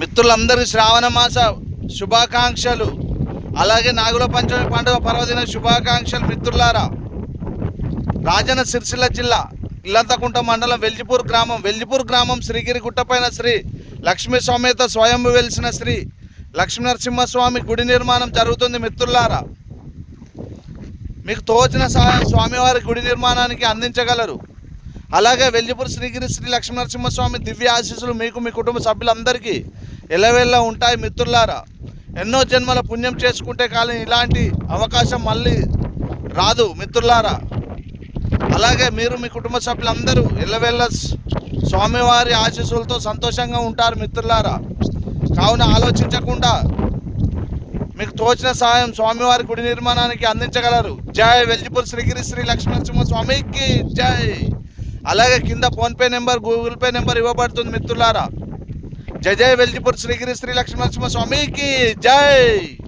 మిత్రులందరికీ శ్రావణ మాస శుభాకాంక్షలు. అలాగే నాగుల పంచమి పండుగ పర్వదిన శుభాకాంక్షలు మిత్రులారా. రాజన సిరిసిల్ల జిల్లా ఇల్లంతకుంట మండలం వెల్జిపూర్ గ్రామం వెల్జిపూర్ గ్రామం శ్రీగిరి గుట్టపైన శ్రీ లక్ష్మీ సమేత స్వయం వెలిసిన శ్రీ లక్ష్మీ నరసింహస్వామి గుడి నిర్మాణం జరుగుతుంది మిత్రులారా. మీకు తోచిన సహాయం స్వామివారి గుడి నిర్మాణానికి అందించగలరు. అలాగే వెల్జిపూర్ శ్రీగిరి శ్రీ లక్ష్మీనరసింహస్వామి దివ్య ఆశీస్సులు మీకు మీ కుటుంబ సభ్యులందరికీ ఎలవేళ్ళ ఉంటాయి మిత్రులారా. ఎన్నో జన్మల పుణ్యం చేసుకుంటే కానీ ఇలాంటి అవకాశం మళ్ళీ రాదు మిత్రులారా. అలాగే మీరు మీ కుటుంబ సభ్యులందరూ ఎల్లవేళ్ళ స్వామివారి ఆశీస్సులతో సంతోషంగా ఉంటారు మిత్రులారా. కావున ఆలోచించకుండా మీకు తోచిన సహాయం స్వామివారి గుడి నిర్మాణానికి అందించగలరు. జై వెల్జిపూర్ శ్రీగిరి శ్రీ లక్ష్మణసింహ స్వామికి జై. అలాగే కింద PhonePe number Google Pay number ఇవ్వబడుతుంది మిత్రులారా. జై జై వెల్జిపూర్ శ్రీగిరి శ్రీ లక్ష్మీనరసింహ స్వామికి జై!